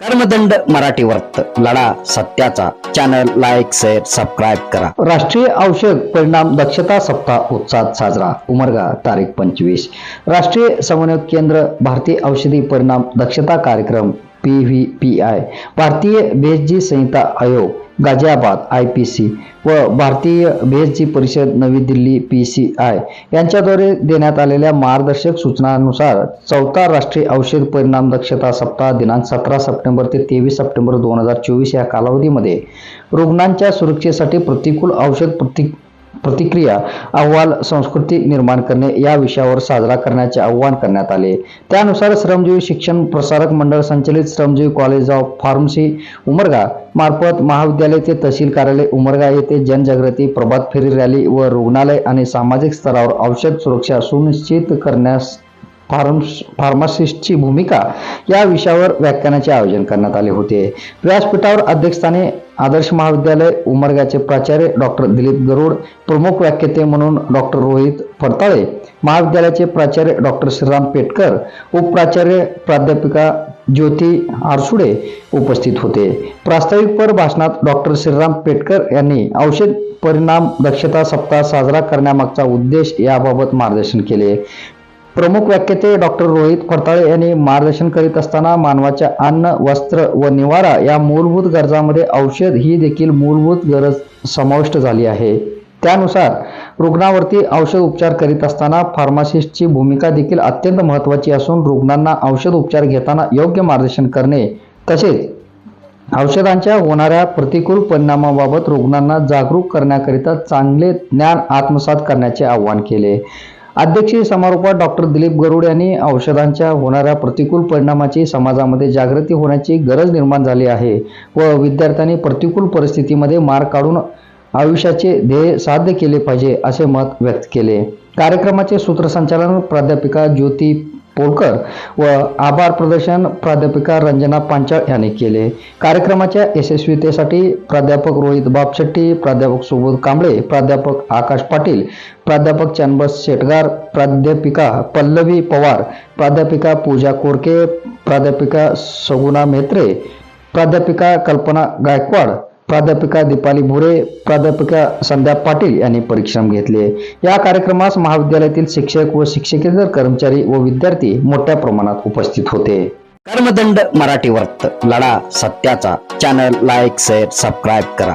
कर्मदंड मराठी वर्त लढा सत्याचा. चॅनल लाईक शेअर सबस्क्राईब करा. राष्ट्रीय औषध परिणाम दक्षता सप्ताह उत्साहात साजरा. उमरगा तारीख पंचवीस. राष्ट्रीय समन्वय केंद्र भारतीय औषधी परिणाम दक्षता कार्यक्रम पी व्ही पी आय. भारतीय भेसजी संहिता आयोग गाझियाबाद आय पी सी. व भारतीय भेसजी परिषद नवी दिल्ली पी सी आय. यांच्याद्वारे देण्यात आलेल्या मार्गदर्शक सूचनानुसार चौथा राष्ट्रीय औषध परिणाम दक्षता सप्ताह दिनांक सतरा सप्टेंबर ते तेवीस सप्टेंबर दोन हजार चोवीस या कालावधीमध्ये रुग्णांच्या सुरक्षेसाठी प्रतिकूल औषध प्रति प्रतिक्रिया अहवाल संस्कृती निर्माण करणे या विषयावर साजरा करण्याचे आवाहन करण्यात आले. त्यानुसार श्रमजीवी शिक्षण प्रसारक मंडळ संचलित श्रमजीवी कॉलेज ऑफ फार्मसी उमरगा मार्फत महाविद्यालय ते तहसील कार्यालय उमरगा येथे जनजागृती प्रभात फेरी रॅली व रुग्णालय आणि सामाजिक स्तरावर औषध सुरक्षा सुनिश्चित करण्यास फार्मस फार्मासिस्टची भूमिका या विषयावर व्याख्यानाचे आयोजन करण्यात आले होते. व्यासपीठावर अध्यक्षस्थानी आदर्श महाविद्यालय उमरगाचे प्राचार्य डॉक्टर दिलीप गरुड प्रमुख व्याख्याते म्हणून डॉक्टर रोहित फडताळे महाविद्यालयाचे प्राचार्य डॉक्टर श्रीराम पेटकर उपप्राचार्य प्राध्यापिका ज्योती आरसुडे उपस्थित होते. प्रास्ताविकपर भाषणात डॉक्टर श्रीराम पेटकर यांनी औषध परिणाम दक्षता सप्ताह साजरा करण्यामागचा उद्देश याबाबत मार्गदर्शन केले. प्रमुख व्याख्याते डॉक्टर रोहित फडताळे यांनी मार्गदर्शन करीत असताना मानवाच्या अन्न वस्त्र व निवारा या मूलभूत गरजामध्ये औषध ही देखील मूलभूत गरज समाविष्ट झाली आहे. त्यानुसार रुग्णावरती औषध उपचार करीत असताना फार्मासिस्टची भूमिका देखील अत्यंत महत्त्वाची असून रुग्णांना औषध उपचार घेताना योग्य मार्गदर्शन करणे तसेच औषधांच्या होणाऱ्या प्रतिकूल परिणामाबाबत रुग्णांना जागरूक करण्याकरिता चांगले ज्ञान आत्मसात करण्याचे आवाहन केले. अध्यक्षीय समारोपात डॉक्टर दिलीप गरुड यांनी औषधांच्या होणाऱ्या प्रतिकूल परिणामाची समाजामध्ये जागृती होण्याची गरज निर्माण झाली आहे व विद्यार्थ्यांनी प्रतिकूल परिस्थितीमध्ये मार्ग काढून आयुष्याचे ध्येय साध्य केले पाहिजे असे मत व्यक्त केले. कार्यक्रमाचे सूत्रसंचालन प्राध्यापिका ज्योती पोलकर व आभार प्रदर्शन प्राध्यापिका रंजना पांचाळ यांनी केले. कार्यक्रमाच्या यशस्वीतेसाठी प्राध्यापक रोहित बापशेट्टी प्राध्यापक सुबोध कांबळे प्राध्यापक आकाश पाटील प्राध्यापक चन्बस शेटगार प्राध्यापिका पल्लवी पवार प्राध्यापिका पूजा कोरके प्राध्यापिका सगुणा मेत्रे प्राध्यापिका कल्पना गायकवाड प्राध्यापिका दीपाली मोरे प्राध्यापिका संध्या पाटील यांनी परिश्रम घेतले. या कार्यक्रमास महाविद्यालयातील शिक्षक व शिक्षकेतर कर्मचारी व विद्यार्थी मोठ्या प्रमाणात उपस्थित होते. कर्मदंड मराठी वर्त. लढा सत्याचा. चॅनल लाईक शेअर सबस्क्राईब करा.